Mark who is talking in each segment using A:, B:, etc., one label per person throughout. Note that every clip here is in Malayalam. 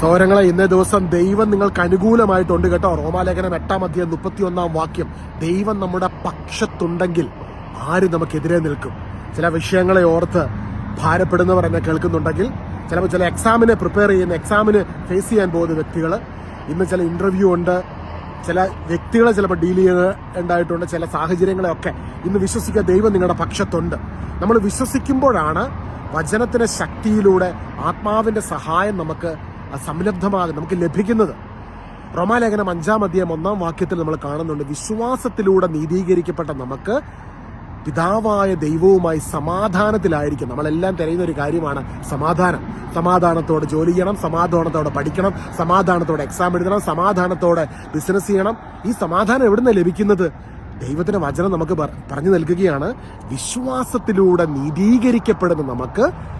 A: സൗരങ്ങളെ ഇന്നേ ദിവസം ദൈവം നിങ്ങൾക്ക് അനുകൂലമായിട്ടുണ്ട് കേട്ടോ. റോമാലേഖനം എട്ടാം അധ്യായം മുപ്പത്തി ഒന്നാം വാക്യം. ദൈവം നമ്മുടെ പക്ഷത്തുണ്ടെങ്കിൽ ആര് നമുക്കെതിരെ നിൽക്കും? ചില വിഷയങ്ങളെ ഓർത്ത് ഭാരപ്പെടുന്നവർ എന്നെ കേൾക്കുന്നുണ്ടെങ്കിൽ ചിലപ്പോൾ ചില എക്സാമിനെ പ്രിപ്പയർ ചെയ്യുന്ന എക്സാമിന് ഫേസ് ചെയ്യാൻ പോകുന്ന വ്യക്തികൾ ഇന്ന് ചില ഇന്റർവ്യൂ ഉണ്ട്. ചില വ്യക്തികളെ ചിലപ്പോൾ ഡീൽ ചെയ്യേണ്ടതായിട്ടുണ്ട്. ചില സാഹചര്യങ്ങളെയൊക്കെ ഇന്ന് വിശ്വസിക്കുക ദൈവം നിങ്ങളുടെ പക്ഷത്തുണ്ട്. നമ്മൾ വിശ്വസിക്കുമ്പോഴാണ് വചനത്തിന്റെ ശക്തിയിലൂടെ ആത്മാവിന്റെ സഹായം നമുക്ക് സംലബ്ധമാകും നമുക്ക് ലഭിക്കുന്നത്. റോമാലേഖനം അഞ്ചാം അധ്യായം ഒന്നാം വാക്യത്തിൽ നമ്മൾ കാണുന്നുണ്ട്. വിശ്വാസത്തിലൂടെ നീതീകരിക്കപ്പെട്ട നമുക്ക് പിതാവായ ദൈവവുമായി സമാധാനത്തിലായിരിക്കും. നമ്മളെല്ലാം തിരയുന്ന ഒരു കാര്യമാണ് സമാധാനം. സമാധാനത്തോടെ ജോലി ചെയ്യണം സമാധാനത്തോടെ പഠിക്കണം സമാധാനത്തോടെ എക്സാം എഴുതണം സമാധാനത്തോടെ ബിസിനസ് ചെയ്യണം. ഈ സമാധാനം എവിടുന്ന് ലഭിക്കുന്നത്? ദൈവത്തിന്റെ വചനം നമുക്ക് പറഞ്ഞു നൽകുകയാണ്. വിശ്വാസത്തിലൂടെ നീതീകരിക്കപ്പെടുന്ന നമുക്ക്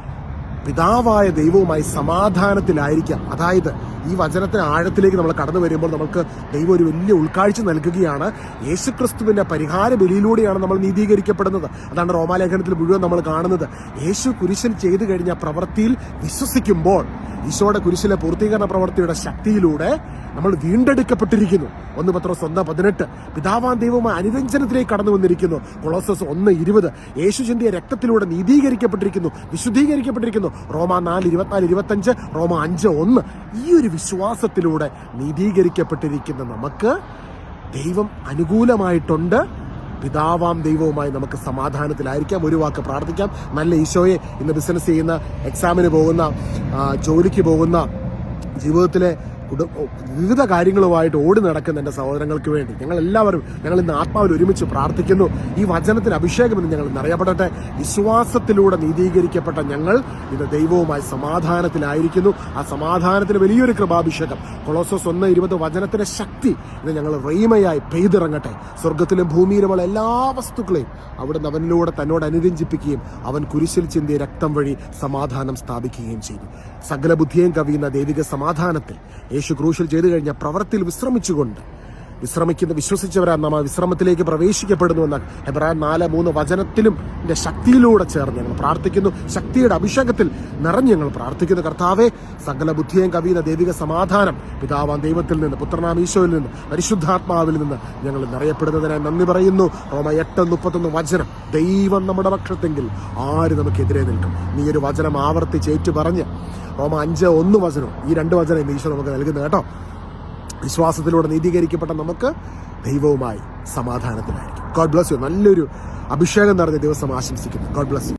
A: പിതാവായ ദൈവവുമായി സമാധാനത്തിലായിരിക്കാം അതായത് ഈ വചനത്തിന് ആഴത്തിലേക്ക് നമ്മൾ കടന്നു വരുമ്പോൾ നമുക്ക് ദൈവം ഒരു വലിയ ഉൾക്കാഴ്ച നൽകുകയാണ്. യേശുക്രിസ്തുവിന്റെ പരിഹാര ബലിയിലൂടെയാണ് നമ്മൾ നീതീകരിക്കപ്പെടുന്നത്. അതാണ് റോമാലേഖനത്തിൽ മുഴുവൻ നമ്മൾ കാണുന്നത്. യേശു കുരിശിൽ ചെയ്തു കഴിഞ്ഞ പ്രവൃത്തിയിൽ വിശ്വസിക്കുമ്പോൾ ഈശോയുടെ കുരിശിലെ പൂർത്തീകരണ പ്രവൃത്തിയുടെ ശക്തിയിലൂടെ നമ്മൾ വീണ്ടെടുക്കപ്പെട്ടിരിക്കുന്നു. ഒന്ന് പത്രോസ് ഒന്ന് പതിനെട്ട്. പിതാവാൻ ദൈവമായി അനുരഞ്ജനത്തിലേക്ക് കടന്നു വന്നിരിക്കുന്നു. കൊളോസസ് ഒന്ന് ഇരുപത്. യേശു ചിന്തിയ രക്തത്തിലൂടെ നീതീകരിക്കപ്പെട്ടിരിക്കുന്നു. വിശുദ്ധീകരിക്കപ്പെട്ടിരിക്കുന്നു. റോമ നാല് ഇരുപത്തിനാല് ഇരുപത്തഞ്ച് റോമ അഞ്ച് ഒന്ന്. ഈ ഒരു വിശ്വാസത്തിലൂടെ നീതീകരിക്കപ്പെട്ടിരിക്കുന്ന നമുക്ക് ദൈവം അനുകൂലമായിട്ടുണ്ട്. പിതാവാം ദൈവവുമായി നമുക്ക് സമാധാനത്തിലായിരിക്കാം. ഒരു വാക്ക് പ്രാർത്ഥിക്കാം. നല്ല ഈശോയെ ഇന്ന് ബിസിനസ് ചെയ്യുന്ന എക്സാമിന് പോകുന്ന ജോലിക്ക് പോകുന്ന ജീവിതത്തിലെ വിവിധ കാര്യങ്ങളുമായിട്ട് ഓടി നടക്കുന്ന എന്റെ സഹോദരങ്ങൾക്ക് വേണ്ടി ഞങ്ങൾ എല്ലാവരും ഞങ്ങൾ ഇന്ന് ആത്മാവിൽ ഒരുമിച്ച് പ്രാർത്ഥിക്കുന്നു. ഈ വചനത്തിന് അഭിഷേകം എന്ന് ഞങ്ങൾ നിറയപ്പെടട്ടെ. വിശ്വാസത്തിലൂടെ നീതീകരിക്കപ്പെട്ട ഞങ്ങൾ ഇന്ന് ദൈവവുമായി സമാധാനത്തിലായിരിക്കുന്നു. ആ സമാധാനത്തിന് വലിയൊരു കൃപാഭിഷേകം. കൊളോസോസ് ഒന്ന് ഇരുപത് വചനത്തിന്റെ ശക്തി ഇത് ഞങ്ങൾ റെയ്മയായി പെയ്തിറങ്ങട്ടെ. സ്വർഗത്തിലും ഭൂമിയിലുമുള്ള എല്ലാ വസ്തുക്കളെയും അവിടുന്ന് അവനിലൂടെ തന്നോട് അനുരഞ്ജിപ്പിക്കുകയും അവൻ കുരിശിൽ ചിന്തിയ രക്തം വഴി സമാധാനം സ്ഥാപിക്കുകയും ചെയ്തു. സകല ബുദ്ധിയും കവിയുന്ന ദൈവിക സമാധാനത്തിൽ യേശു ക്രൂശിൽ ചെയ്തു കഴിഞ്ഞ പ്രവൃത്തിയിൽ വിശ്രമിച്ചുകൊണ്ട് വിശ്രമിക്കുന്ന വിശ്വസിച്ചവരാ നാം ആ വിശ്രമത്തിലേക്ക് പ്രവേശിക്കപ്പെടുന്നുവെന്ന എബ്രാൻ നാല് മൂന്ന് വചനത്തിലും എന്റെ ശക്തിയിലൂടെ ചേർന്ന് ഞങ്ങൾ പ്രാർത്ഥിക്കുന്നു. ശക്തിയുടെ അഭിഷേകത്തിൽ നിറഞ്ഞ് ഞങ്ങൾ പ്രാർത്ഥിക്കുന്നു. കർത്താവെ സകല ബുദ്ധിയും കവിയുന്ന ദൈവിക സമാധാനം പിതാവാൻ ദൈവത്തിൽ നിന്ന് പുത്രനാം ഈശോയിൽ നിന്ന് പരിശുദ്ധാത്മാവിൽ നിന്ന് ഞങ്ങൾ നിറയപ്പെടുന്നതിനായി നന്ദി പറയുന്നു. റോമ എട്ട് മുപ്പത്തൊന്ന് വചനം. ദൈവം നമ്മുടെ പക്ഷത്തെങ്കിൽ ആര് നമുക്കെതിരെ നിൽക്കും? നീ ഒരു വചനം ആവർത്തിച്ച് ഏറ്റു പറഞ്ഞ് റോമ അഞ്ച് ഒന്ന് വചനം. ഈ രണ്ട് വചനം ഈശോ നമുക്ക് നൽകുന്നത് കേട്ടോ. വിശ്വാസത്തിലൂടെ നീതീകരിക്കപ്പെട്ട നമുക്ക് ദൈവവുമായി സമാധാനത്തിലായിരിക്കും. ഗോഡ് ബ്ലസ് യു നല്ലൊരു അഭിഷേകം നിറഞ്ഞ ദിവസം ആശംസിക്കുന്നു. God bless you